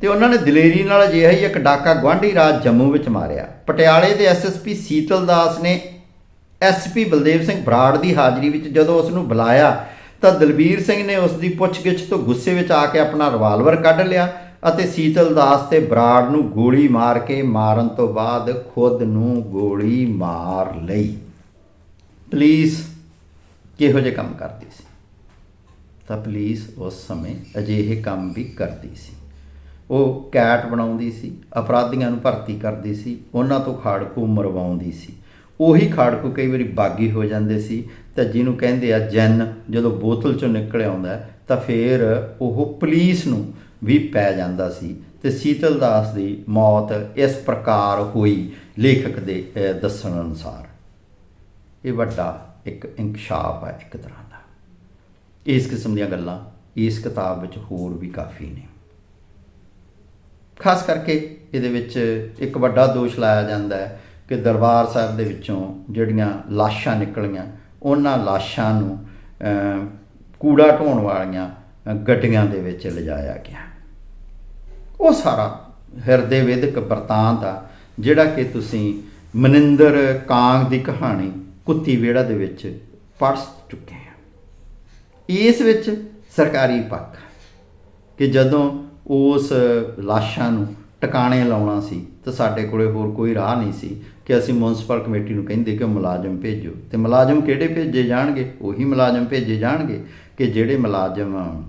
Speaker 1: ਤੇ ਉਹਨਾਂ ਨੇ ਦਲੇਰੀ ਨਾਲ ਅਜਿਹਾ ਹੀ ਇੱਕ ਡਾਕਾ ਗਵਾਂਢੀ ਰਾਜ ਜੰਮੂ ਵਿੱਚ ਮਾਰਿਆ। ਪਟਿਆਲੇ ਦੇ ਐਸਐਸਪੀ ਸੀਤਲ ਦਾਸ ਨੇ ਐਸਪੀ ਬਲਦੇਵ ਸਿੰਘ ਬਰਾੜ ਦੀ ਹਾਜ਼ਰੀ ਵਿੱਚ ਜਦੋਂ ਉਸ ਨੂੰ ਬੁਲਾਇਆ ਤਾਂ ਦਲਬੀਰ ਸਿੰਘ ਨੇ ਉਸ ਦੀ ਪੁੱਛਗਿੱਛ ਤੋਂ ਗੁੱਸੇ ਵਿੱਚ ਆ ਕੇ ਆਪਣਾ ਰਿਵਾਲਵਰ ਕੱਢ ਲਿਆ ਅਤੇ ਸੀਤਲ ਦਾਸ ਤੇ ਬਰਾੜ ਨੂੰ ਗੋਲੀ ਮਾਰ ਕੇ ਮਾਰਨ ਤੋਂ ਬਾਅਦ ਖੁਦ ਨੂੰ ਗੋਲੀ ਮਾਰ ਲਈ। ਪੁਲਿਸ ਕਿਹੋ ਜਿਹੇ ਕੰਮ ਕਰਦੀ ਸੀ? ਤਾਂ ਪੁਲਿਸ ਉਸ ਸਮੇਂ ਅਜਿਹੇ ਕੰਮ ਵੀ ਕਰਦੀ ਸੀ। ਉਹ ਕੈਟ ਬਣਾਉਂਦੀ ਸੀ, ਅਪਰਾਧੀਆਂ ਨੂੰ ਭਰਤੀ ਕਰਦੀ ਸੀ, ਉਹਨਾਂ ਤੋਂ ਖਾੜਕੂ ਮਰਵਾਉਂਦੀ ਸੀ। ਉਹੀ ਖਾੜਕੂ ਕਈ ਵਾਰੀ ਬਾਗੀ ਹੋ ਜਾਂਦੇ ਸੀ ਤਾਂ ਜਿਹਨੂੰ ਕਹਿੰਦੇ ਆ ਜੈਨ, ਜਦੋਂ ਬੋਤਲ ਚੋਂ ਨਿਕਲ ਆਉਂਦਾ ਤਾਂ ਫਿਰ ਉਹ ਪੁਲਿਸ ਨੂੰ ਵੀ ਪੈ ਜਾਂਦਾ ਸੀ ਤੇ ਸੀਤਲ ਦਾਸ ਦੀ ਮੌਤ ਇਸ ਪ੍ਰਕਾਰ ਹੋਈ ਲੇਖਕ ਦੇ ਦੱਸਣ ਅਨੁਸਾਰ। ਇਹ ਵੱਡਾ ਇੱਕ ਇਨਕਸ਼ਾਫ ਹੈ ਇੱਕ ਤਰ੍ਹਾਂ ਇਸ ਕਿਸਮ ਦੀਆਂ ਗੱਲਾਂ ਇਸ ਕਿਤਾਬ ਵਿੱਚ ਹੋਰ ਵੀ ਕਾਫੀ ਨੇ। ਖਾਸ ਕਰਕੇ ਇਹਦੇ ਵਿੱਚ ਇੱਕ ਵੱਡਾ ਦੋਸ਼ ਲਾਇਆ ਜਾਂਦਾ ਹੈ ਕਿ ਦਰਬਾਰ ਸਾਹਿਬ ਦੇ ਵਿੱਚੋਂ ਜਿਹੜੀਆਂ ਲਾਸ਼ਾਂ ਨਿਕਲੀਆਂ, ਉਹਨਾਂ ਲਾਸ਼ਾਂ ਨੂੰ ਕੂੜਾ ਢੋਣ ਵਾਲੀਆਂ ਗੱਡੀਆਂ ਦੇ ਵਿੱਚ ਲਿਜਾਇਆ ਗਿਆ। ਉਹ ਸਾਰਾ ਹਿਰਦੇ ਵੇਦਕ ਵਰਤਾਂਤ ਆ, ਜਿਹੜਾ ਕਿ ਤੁਸੀਂ ਮਨਿੰਦਰ ਕਾਂਗ ਦੀ ਕਹਾਣੀ ਕੁੱਤੀ ਵੇੜਾ ਦੇ ਵਿੱਚ ਪੜ੍ਹ ਚੁੱਕੇ ਇਸ ਵਿੱਚ ਸਰਕਾਰੀ ਪੱਖ ਕਿ ਜਦੋਂ ਉਸ ਲਾਸ਼ਾਂ ਨੂੰ ਟਿਕਾਣੇ ਲਾਉਣਾ ਸੀ ਤਾਂ ਸਾਡੇ ਕੋਲੇ ਹੋਰ ਕੋਈ ਰਾਹ ਨਹੀਂ ਸੀ ਕਿ ਅਸੀਂ ਮਿਊਨਿਸਪਲ ਕਮੇਟੀ ਨੂੰ ਕਹਿੰਦੇ ਕਿ ਮੁਲਾਜ਼ਮ ਭੇਜੋ। ਤੇ ਮੁਲਾਜ਼ਮ ਕਿਹੜੇ ਭੇਜੇ ਜਾਣਗੇ? ਉਹੀ ਮੁਲਾਜ਼ਮ ਭੇਜੇ ਜਾਣਗੇ ਕਿ ਜਿਹੜੇ ਮੁਲਾਜ਼ਮ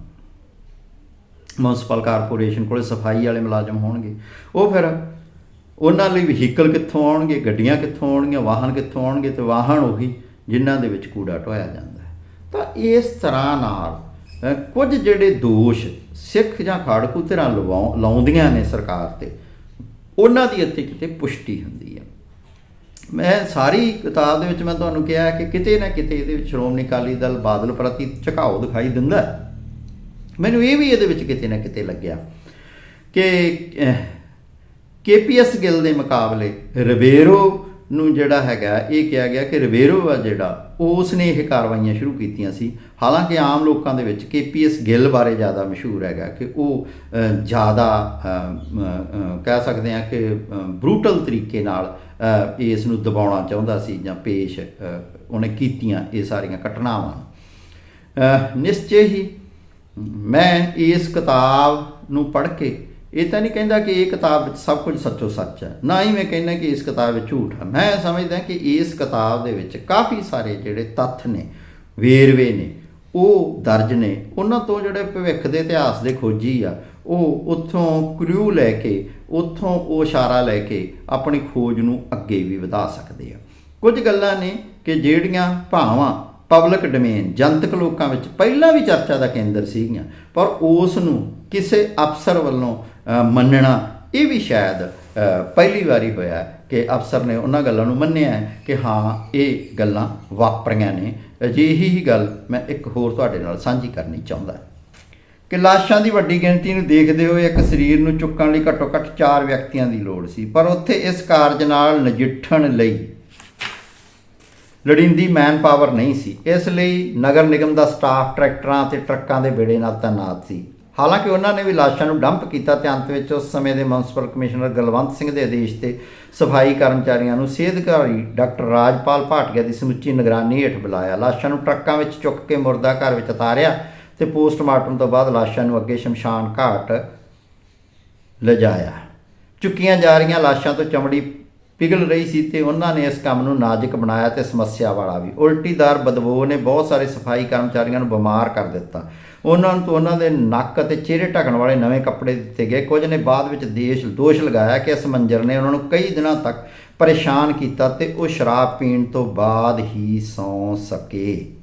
Speaker 1: ਮਿਊਨਿਸਪਲ ਕਾਰਪੋਰੇਸ਼ਨ ਕੋਲੇ ਸਫ਼ਾਈ ਵਾਲੇ ਮੁਲਾਜ਼ਮ ਹੋਣਗੇ। ਉਹ ਫਿਰ ਉਹਨਾਂ ਲਈ ਵਹੀਕਲ ਕਿੱਥੋਂ ਆਉਣਗੇ? ਗੱਡੀਆਂ ਕਿੱਥੋਂ ਆਉਣਗੀਆਂ? ਵਾਹਨ ਕਿੱਥੋਂ ਆਉਣਗੇ? ਤੇ ਵਾਹਨ ਉਹੀ ਜਿਨ੍ਹਾਂ ਦੇ ਵਿੱਚ ਕੂੜਾ ਢੋਇਆ ਜਾਂਦਾ। ਤਾਂ ਇਸ ਤਰ੍ਹਾਂ ਨਾਲ ਕੁਝ ਜਿਹੜੇ ਦੋਸ਼ ਸਿੱਖ ਜਾਂ ਖਾੜਕੂ ਧਿਰਾਂ ਲਵਾਉ, ਲਾਉਂਦੀਆਂ ਨੇ ਸਰਕਾਰ ਤੇ, ਉਹਨਾਂ ਦੀ ਇੱਥੇ ਕਿਤੇ ਪੁਸ਼ਟੀ ਹੁੰਦੀ ਹੈ ਮੈਂ ਸਾਰੀ ਕਿਤਾਬ ਦੇ ਵਿੱਚ ਮੈਂ ਤੁਹਾਨੂੰ ਕਿਹਾ ਕਿ ਕਿਤੇ ਨਾ ਕਿਤੇ ਇਹਦੇ ਵਿੱਚ ਸ਼੍ਰੋਮਣੀ ਅਕਾਲੀ ਦਲ ਬਾਦਲ ਪ੍ਰਤੀ ਝੁਕਾਓ ਦਿਖਾਈ ਦਿੰਦਾ ਮੈਨੂੰ ਇਹ ਵੀ ਇਹਦੇ ਵਿੱਚ ਕਿਤੇ ਨਾ ਕਿਤੇ ਲੱਗਿਆ ਕਿ ਕੇਪੀਐਸ ਗਿੱਲ ਦੇ ਮੁਕਾਬਲੇ ਰਿਬੇਰੋ ਨੂੰ ਜਿਹੜਾ ਹੈਗਾ ਇਹ ਕਿਹਾ ਗਿਆ ਕਿ ਰਿਬੇਰੋ ਆ ਜਿਹੜਾ ਉਸ ਨੇ ਇਹ ਕਾਰਵਾਈਆਂ ਸ਼ੁਰੂ ਕੀਤੀਆਂ ਸੀ। ਹਾਲਾਂਕਿ ਆਮ ਲੋਕਾਂ ਦੇ ਵਿੱਚ ਕੇਪੀਐਸ ਗਿੱਲ ਬਾਰੇ ਜ਼ਿਆਦਾ ਮਸ਼ਹੂਰ ਹੈਗਾ ਕਿ ਉਹ ਜ਼ਿਆਦਾ ਕਹਿ ਸਕਦੇ ਹਾਂ ਕਿ ਬਰੂਟਲ ਤਰੀਕੇ ਨਾਲ ਇਸ ਨੂੰ ਦਬਾਉਣਾ ਚਾਹੁੰਦਾ ਸੀ ਜਾਂ ਪੇਸ਼ ਉਹਨੇ ਕੀਤੀਆਂ ਇਹ ਸਾਰੀਆਂ ਘਟਨਾਵਾਂ। ਅ, ਨਿਸ਼ਚੈ ਹੀ ਮੈਂ ਇਸ ਕਿਤਾਬ ਨੂੰ ਪੜ੍ਹ ਕੇ ਇਹ ਤਾਂ ਨਹੀਂ ਕਹਿੰਦਾ ਕਿ ਇਹ ਕਿਤਾਬ ਵਿੱਚ ਸਭ ਕੁਝ ਸੱਚੋ ਸੱਚ ਹੈ। ਨਾ ਹੀ ਮੈਂ ਕਹਿੰਦਾ ਕਿ ਇਸ ਕਿਤਾਬ ਵਿੱਚ ਝੂਠ ਹੈ। ਮੈਂ ਸਮਝਦਾ ਕਿ ਇਸ ਕਿਤਾਬ ਦੇ ਵਿੱਚ ਕਾਫੀ ਸਾਰੇ ਜਿਹੜੇ ਤੱਥ ਨੇ, ਵੇਰਵੇ ਨੇ, ਉਹ ਦਰਜ ਨੇ। ਉਹਨਾਂ ਤੋਂ ਜਿਹੜੇ ਭਵਿੱਖ ਦੇ ਇਤਿਹਾਸ ਦੇ ਖੋਜੀ ਆ, ਉਹ ਉੱਥੋਂ ਕਲੂ ਲੈ ਕੇ, ਉੱਥੋਂ ਉਹ ਇਸ਼ਾਰਾ ਲੈ ਕੇ ਆਪਣੀ ਖੋਜ ਨੂੰ ਅੱਗੇ ਵੀ ਵਧਾ ਸਕਦੇ ਆ। ਕੁਝ ਗੱਲਾਂ ਨੇ ਕਿ ਜਿਹੜੀਆਂ ਭਾਵਾਂ ਪਬਲਿਕ ਡੋਮੇਨ, ਜਨਤਕ ਲੋਕਾਂ ਵਿੱਚ ਪਹਿਲਾਂ ਵੀ ਚਰਚਾ ਦਾ ਕੇਂਦਰ ਸੀਗੀਆਂ, ਪਰ ਉਸ ਨੂੰ ਕਿਸੇ ਅਫਸਰ ਵੱਲੋਂ ਮੰਨਣਾ, ਇਹ ਵੀ ਸ਼ਾਇਦ ਪਹਿਲੀ ਵਾਰੀ ਹੋਇਆ ਕਿ ਅਫਸਰ ਨੇ ਉਹਨਾਂ ਗੱਲਾਂ ਨੂੰ ਮੰਨਿਆ ਕਿ ਹਾਂ, ਇਹ ਗੱਲਾਂ ਵਾਪਰੀਆਂ ਨੇ। ਅਜਿਹੀ ਹੀ ਗੱਲ ਮੈਂ ਇੱਕ ਹੋਰ ਤੁਹਾਡੇ ਨਾਲ ਸਾਂਝੀ ਕਰਨੀ ਚਾਹੁੰਦਾ ਕਿ ਲਾਸ਼ਾਂ ਦੀ ਵੱਡੀ ਗਿਣਤੀ ਨੂੰ ਦੇਖਦੇ ਹੋਏ ਇੱਕ ਸਰੀਰ ਨੂੰ ਚੁੱਕਣ ਲਈ ਘੱਟੋ ਘੱਟ 4 ਵਿਅਕਤੀਆਂ ਦੀ ਲੋੜ ਸੀ, ਪਰ ਉੱਥੇ ਇਸ ਕਾਰਜ ਨਾਲ ਨਜਿੱਠਣ ਲਈ ਲੜਿੰਦੀ ਮੈਨ ਪਾਵਰ ਨਹੀਂ ਸੀ। ਇਸ ਲਈ ਨਗਰ ਨਿਗਮ ਦਾ ਸਟਾਫ ਟਰੈਕਟਰਾਂ ਤੇ ਟਰੱਕਾਂ ਦੇ ਬੇੜੇ ਨਾਲ ਤੈਨਾਤ ਸੀ। ਹਾਲਾਂਕਿ ਉਹਨਾਂ ਨੇ ਵੀ ਲਾਸ਼ਾਂ ਨੂੰ ਡੰਪ ਕੀਤਾ ਤੇ ਅੰਤ ਵਿੱਚ ਉਸ ਸਮੇਂ ਦੇ ਮਿਊਨਿਸਪਲ ਕਮਿਸ਼ਨਰ ਗਲਵੰਤ ਸਿੰਘ ਦੇ ਆਦੇਸ਼ ਤੇ ਸਫ਼ਾਈ ਕਰਮਚਾਰੀਆਂ ਨੂੰ ਸਿਹਤ ਅਧਿਕਾਰੀ ਡਾਕਟਰ ਰਾਜਪਾਲ ਭਾਟੀਆ ਦੀ ਸਮੁੱਚੀ ਨਿਗਰਾਨੀ ਹੇਠ ਬੁਲਾਇਆ। ਲਾਸ਼ਾਂ ਨੂੰ ਟਰੱਕਾਂ ਵਿੱਚ ਚੁੱਕ ਕੇ ਮੁਰਦਾ ਘਰ ਵਿੱਚ ਉਤਾਰਿਆ ਤੇ ਪੋਸਟਮਾਰਟਮ ਤੋਂ ਬਾਅਦ ਲਾਸ਼ਾਂ ਨੂੰ ਅੱਗੇ ਸ਼ਮਸ਼ਾਨ ਘਾਟ ਲਿਜਾਇਆ। ਚੁੱਕੀਆਂ ਜਾ ਰਹੀਆਂ ਲਾਸ਼ਾਂ ਤੋਂ ਚਮੜੀ ਪਿਘਲ ਰਹੀ ਸੀ ਤੇ ਉਹਨਾਂ ਨੇ ਇਸ ਕੰਮ ਨੂੰ ਨਾਜ਼ੁਕ ਬਣਾਇਆ ਤੇ ਸਮੱਸਿਆ ਵਾਲਾ ਵੀ। ਉਲਟੀਦਾਰ ਬਦਬੂ ਨੇ ਬਹੁਤ ਸਾਰੇ ਸਫ਼ਾਈ ਕਰਮਚਾਰੀਆਂ ਨੂੰ ਬਿਮਾਰ ਕਰ ਦਿੱਤਾ। ਉਹਨਾਂ ਨੂੰ ਉਹਨਾਂ ਦੇ ਨੱਕ ਅਤੇ ਚਿਹਰੇ ਢੱਕਣ ਵਾਲੇ ਨਵੇਂ ਕੱਪੜੇ ਦਿੱਤੇ ਗਏ। ਕੁਝ ਨੇ ਬਾਅਦ ਵਿੱਚ ਦੇਸ਼ ਦੋਸ਼ ਲਗਾਇਆ ਕਿ ਇਸ ਮੰਜ਼ਰ ਨੇ ਉਹਨਾਂ ਨੂੰ ਕਈ ਦਿਨਾਂ ਤੱਕ ਪਰੇਸ਼ਾਨ ਕੀਤਾ ਤੇ ਉਹ ਸ਼ਰਾਬ ਪੀਣ ਤੋਂ ਬਾਅਦ ਹੀ ਸੌਂ ਸਕੇ।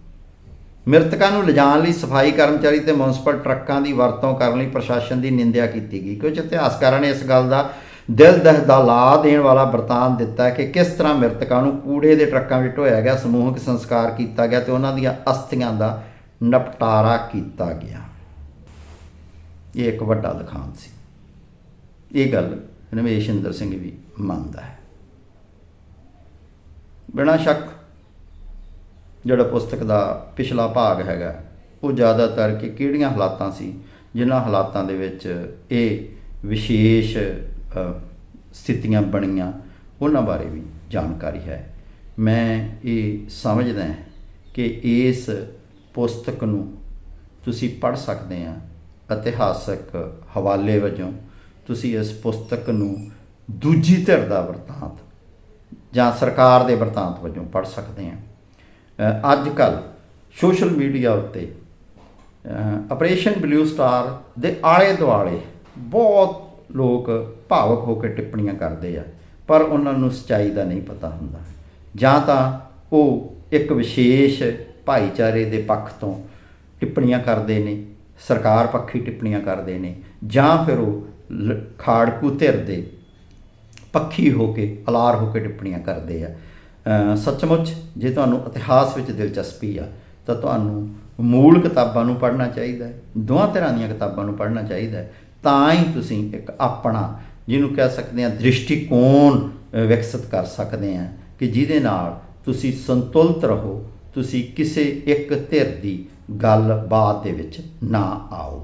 Speaker 1: ਮ੍ਰਿਤਕਾਂ ਨੂੰ ਲਿਜਾਣ ਲਈ ਸਫ਼ਾਈ ਕਰਮਚਾਰੀ ਤੇ ਮਿਊਨਿਸਪਲ ਟਰੱਕਾਂ ਦੀ ਵਰਤੋਂ ਕਰਨ ਲਈ ਪ੍ਰਸ਼ਾਸਨ ਦੀ ਨਿੰਦਿਆ ਕੀਤੀ ਗਈ। ਕੁਝ ਇਤਿਹਾਸਕਾਰਾਂ ਨੇ ਇਸ ਗੱਲ ਦਾ ਦਿਲ ਦਹਿਲਾ ਦੇਣ ਵਾਲਾ ਵਰਤਾਨ ਦਿੱਤਾ ਕਿ ਕਿਸ ਤਰ੍ਹਾਂ ਮ੍ਰਿਤਕਾਂ ਨੂੰ ਕੂੜੇ ਦੇ ਟਰੱਕਾਂ ਵਿੱਚ ਢੋਇਆ ਗਿਆ, ਸਮੂਹਕ ਸੰਸਕਾਰ ਕੀਤਾ ਗਿਆ ਤੇ ਉਹਨਾਂ ਦੀਆਂ ਅਸਥੀਆਂ ਦਾ ਨਿਪਟਾਰਾ ਕੀਤਾ ਗਿਆ। ਇਹ ਇੱਕ ਵੱਡਾ ਦਿਖਾਂਤ ਸੀ। ਇਹ ਗੱਲ ਰਮੇਸ਼ ਇੰਦਰ ਸਿੰਘ ਵੀ ਮੰਨਦਾ ਹੈ। ਬਿਨਾਂ ਸ਼ੱਕ ਜਿਹੜਾ ਪੁਸਤਕ ਦਾ ਪਿਛਲਾ ਭਾਗ ਹੈਗਾ, ਉਹ ਜ਼ਿਆਦਾਤਰ ਕਿ ਕਿਹੜੀਆਂ ਹਾਲਾਤਾਂ ਸੀ, ਜਿਨ੍ਹਾਂ ਹਾਲਾਤਾਂ ਦੇ ਵਿੱਚ ਇਹ ਵਿਸ਼ੇਸ਼ ਸਥਿਤੀਆਂ ਬਣੀਆਂ, ਉਹਨਾਂ ਬਾਰੇ ਵੀ ਜਾਣਕਾਰੀ ਹੈ। ਮੈਂ ਇਹ ਸਮਝਦਾ ਕਿ ਇਸ ਪੁਸਤਕ ਨੂੰ ਤੁਸੀਂ ਪੜ੍ਹ ਸਕਦੇ ਆ ਇਤਿਹਾਸਕ ਹਵਾਲੇ ਵਜੋਂ ਤੁਸੀਂ ਇਸ ਪੁਸਤਕ ਨੂੰ ਦੂਜੀ ਧਿਰ ਦਾ ਵਰਤਾਂਤ ਜਾਂ ਸਰਕਾਰ ਦੇ ਵਰਤਾਂਤ ਵਜੋਂ ਪੜ੍ਹ ਸਕਦੇ ਆ ਅੱਜ ਕੱਲ ਸੋਸ਼ਲ ਮੀਡੀਆ ਉੱਤੇ ਆਪਰੇਸ਼ਨ ਬਲੂ ਸਟਾਰ ਦੇ ਆਲੇ ਦੁਆਲੇ ਬਹੁਤ ਲੋਕ ਭਾਵਕ ਹੋ ਕੇ ਟਿੱਪਣੀਆਂ ਕਰਦੇ ਆ, ਪਰ ਉਹਨਾਂ ਨੂੰ ਸਚਾਈ ਦਾ ਨਹੀਂ ਪਤਾ ਹੁੰਦਾ। ਜਾਂ ਤਾਂ ਉਹ ਇੱਕ ਵਿਸ਼ੇਸ਼ ਭਾਈਚਾਰੇ ਦੇ ਪੱਖ ਤੋਂ ਟਿੱਪਣੀਆਂ ਕਰਦੇ ਨੇ, ਸਰਕਾਰ ਪੱਖੀ ਟਿੱਪਣੀਆਂ ਕਰਦੇ ਨੇ, ਜਾਂ ਫਿਰ ਉਹ ਲ- ਖਾੜਕੂ ਧਿਰ ਦੇ ਪੱਖੀ ਹੋ ਕੇ, ਅਲਾਰ ਹੋ ਕੇ ਟਿੱਪਣੀਆਂ ਕਰਦੇ ਆ। ਸੱਚਮੁੱਚ ਜੇ ਤੁਹਾਨੂੰ ਇਤਿਹਾਸ ਵਿੱਚ ਦਿਲਚਸਪੀ ਆ, ਤਾਂ ਤੁਹਾਨੂੰ ਮੂਲ ਕਿਤਾਬਾਂ ਨੂੰ ਪੜ੍ਹਨਾ ਚਾਹੀਦਾ ਹੈ, ਦੋਹਾਂ ਤਰ੍ਹਾਂ ਦੀਆਂ ਕਿਤਾਬਾਂ ਨੂੰ ਪੜ੍ਹਨਾ ਚਾਹੀਦਾ ਹੈ, ਤਾਂ ਹੀ ਤੁਸੀਂ ਇੱਕ ਆਪਣਾ, ਜਿਹਨੂੰ ਕਹਿ ਸਕਦੇ ਆ ਦ੍ਰਿਸ਼ਟੀਕੋਣ ਵਿਕਸਿਤ ਕਰ ਸਕਦੇ ਆ ਕਿ ਜਿਹਦੇ ਨਾਲ ਤੁਸੀਂ ਸੰਤੁਲਿਤ ਰਹੋ ਤੁਸੀਂ ਕਿਸੇ ਇੱਕ ਧਿਰ ਦੀ ਗੱਲਬਾਤ ਦੇ ਵਿੱਚ ਨਾ ਆਓ।